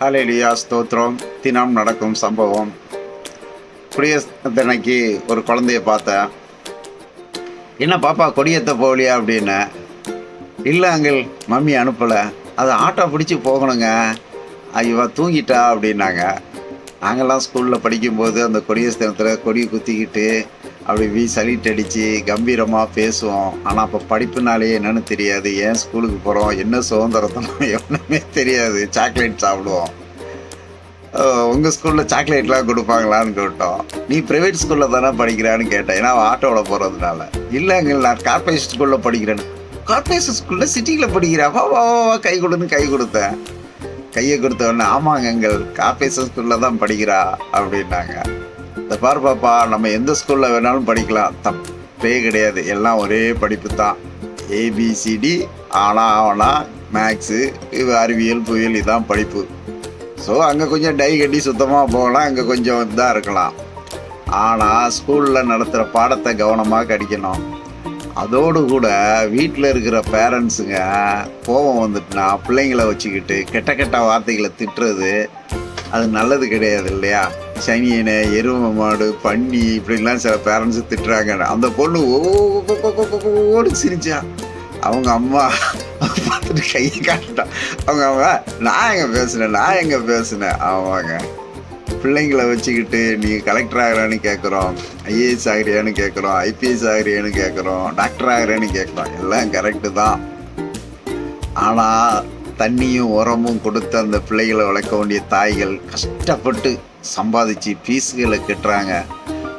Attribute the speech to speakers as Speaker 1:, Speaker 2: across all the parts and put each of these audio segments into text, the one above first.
Speaker 1: ஹalleluya ஸ்தோத்திரம். தினம் நடக்கும் சம்பவம். குடியத்தனைக்கு ஒரு குழந்தைய பார்த்தேன். என்ன பாப்பா கொடியத்தை போகலையா அப்படின்னு. இல்லை அங்கிள் மம்மி அனுப்பலை. அது ஆட்டோ பிடிச்சி போகணுங்க. ஐயோ தூங்கிட்டா அப்படின்னாங்க. நாங்கள்லாம் ஸ்கூலில் படிக்கும்போது அந்த கொடியரசு தினத்தில் கொடியை குத்திக்கிட்டு அப்படி வீ சலிட் அடித்து கம்பீரமாக பேசுவோம். ஆனால் அப்போ படிப்புனாலே என்னன்னு தெரியாது. ஏன் ஸ்கூலுக்கு போகிறோம் என்ன சுதந்திரத்தனம் ஒன்றுமே தெரியாது. சாக்லேட் சாப்பிடுவோம். உங்கள் ஸ்கூலில் சாக்லேட்லாம் கொடுப்பாங்களான்னு கேட்டோம். நீ ப்ரைவேட் ஸ்கூலில் தானே படிக்கிறான்னு கேட்டேன். ஏன்னா ஆட்டோவில் போகிறதுனால இல்லைங்க நான் கார்பரேஷன் ஸ்கூலில் படிக்கிறேன் கார்பரேஷன் ஸ்கூலில் சிட்டியில் படிக்கிறேன். வா வா வா, வா கை கொடுன்னு கை கொடுத்தேன். கையை கொடுத்த உடனே ஆமாங்க எங்கள் கார்பரேஷன் ஸ்கூலில் தான் படிக்கிறா அப்படின்னாங்க. இந்த பாரு பாப்பா நம்ம எந்த ஸ்கூலில் வேணாலும் படிக்கலாம். தப்பே கிடையாது. எல்லாம் ஒரே படிப்பு தான். ஏபிசிடி ஆனா ஆவனா மேக்ஸு இது அறிவியல் புயல் இதான் படிப்பு. ஸோ அங்கே கொஞ்சம் டை கட்டி சுத்தமாக போகலாம். அங்கே கொஞ்சம் இதாக இருக்கலாம். ஆனால் ஸ்கூலில் நடத்துகிற பாடத்தை கவனமாக கடிக்கணும் அதோடு கூட வீட்டில் இருக்கிற பேரண்ட்ஸுங்க கோபம் வந்துட்டுனா பிள்ளைங்கள வச்சுக்கிட்டு கெட்ட கெட்ட வார்த்தைகளை திட்டுறது அது நல்லது கிடையாது இல்லையா? சனியனை எருமை மாடு பன்னி இப்படிலாம் சில பேரண்ட்ஸு திட்டுறாங்க. அந்த பொண்ணு ஓ சிரிச்சா. அவங்க அம்மா பார்த்துட்டு கையை காட்டிட்டான் அவங்க அவங்க நான் எங்கே பேசுனேன்? நான் எங்கே பேசுனேன்? ஆமாங்க பிள்ளைங்கள வச்சுக்கிட்டு நீ கலெக்டர் ஆகிறான்னு கேட்குறோம் ஐஏஎஸ் ஆகிறியான்னு கேட்குறோம் ஐபிஎஸ் ஆகிறியான்னு கேட்குறோம் டாக்டர் ஆகிறியான்னு கேட்குறோம் எல்லாம் கரெக்டு தான். ஆனால் தண்ணியும் உரமும் கொடுத்து அந்த பிள்ளைகளை வளர்க்க வேண்டிய தாய்கள் கஷ்டப்பட்டு சம்பாதிச்சு ஃபீஸுகளை கட்டுறாங்க.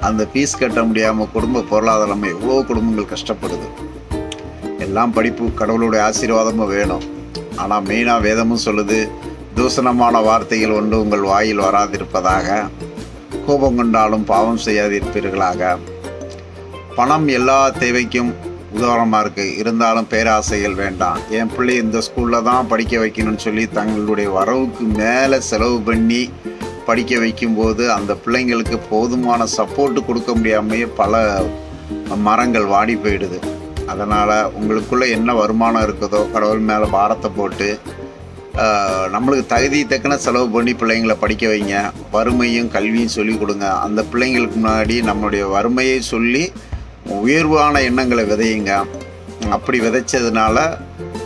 Speaker 1: அந்த ஃபீஸ் கட்ட முடியாமல் குடும்ப பொருளாதாரம் எவ்வளோ குடும்பங்கள் கஷ்டப்படுது. எல்லாம் படிப்பு கடவுளுடைய ஆசீர்வாதமும் வேணும். ஆனால் மெயினாக வேதமும் சொல்லுது தூசணமான வார்த்தைகள் ஒன்று உங்கள் வாயில் வராதிருப்பதாக கோபம் கொண்டாலும் பாவம் செய்யாதிருப்பீர்களாக. பணம் எல்லா தேவைக்கும் உதாரணமாக இருக்குது இருந்தாலும் பேராசைகள் வேண்டாம். என் பிள்ளை இந்த ஸ்கூலில் தான் படிக்க வைக்கணும்னு சொல்லி தங்களுடைய வரவுக்கு மேலே செலவு பண்ணி படிக்க வைக்கும்போது அந்த பிள்ளைங்களுக்கு போதுமான சப்போர்ட் கொடுக்க முடியாமையே பல மரங்கள் வாடி போயிடுது. அதனால் உங்களுக்குள்ளே என்ன வருமானம் இருக்குதோ கடவுள் மேலே பாரத்தை போட்டு நம்மளுக்கு தகுதி தக்கன செலவு பண்ணி பிள்ளைங்களை படிக்க வைங்க. வறுமையும் கல்வியும் சொல்லி கொடுங்க. அந்த பிள்ளைங்களுக்கு முன்னாடி நம்மளுடைய வறுமையை சொல்லி உயர்வான எண்ணங்களை விதையுங்க. அப்படி விதைச்சதுனால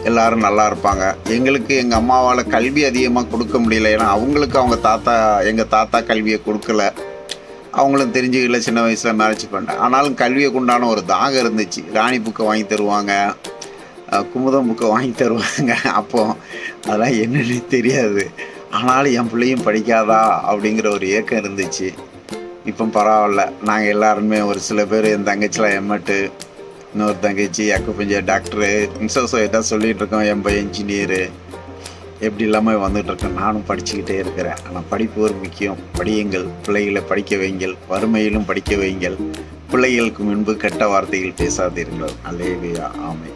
Speaker 1: எல்லாரும் நல்லா இருப்பாங்க. எங்களுக்கு எங்கள் அம்மாவால் கல்வி அதிகமாக கொடுக்க முடியல. ஏன்னா அவங்களுக்கு அவங்க தாத்தா எங்கள் தாத்தா கல்வியை கொடுக்கல. அவங்களும் தெரிஞ்சுக்கல சின்ன வயசில் மேரேஜ் பண்ணேன் ஆனாலும் கல்வியை உண்டான ஒரு தாகம் இருந்துச்சு. ராணி புக்கை வாங்கி தருவாங்க. குமுதம் புக்கை வாங்கி தருவாங்க. அப்போ அதெல்லாம் என்னன்னு தெரியாது. ஆனாலும் என் பிள்ளையும் படிக்காதா அப்படிங்கிற ஒரு ஏக்கம் இருந்துச்சு. இப்போ பரவாயில்ல. நாங்கள் எல்லாருமே ஒரு சில பேர் என் தங்கச்சிலாம் எம்மட்டு இன்னொரு தங்கச்சி அக்குப்பஞ்ச டாக்டரு இன்சோசோ எதாவது சொல்லிகிட்டு இருக்கோம் என் பையன் இன்ஜினியரு எப்படி இல்லாமல் வந்துட்டு இருக்கேன் நானும் படிச்சுக்கிட்டே இருக்கிறேன். ஆனால் படிப்பு ஒரு முக்கியம். படியுங்கள் பிள்ளைகளை படிக்க வைங்கள் வறுமையிலும் படிக்க வைங்கள் பிள்ளைகளுக்கு முன்பு கெட்ட வார்த்தைகள் பேசாதீர்கள். அலேவியா ஆமை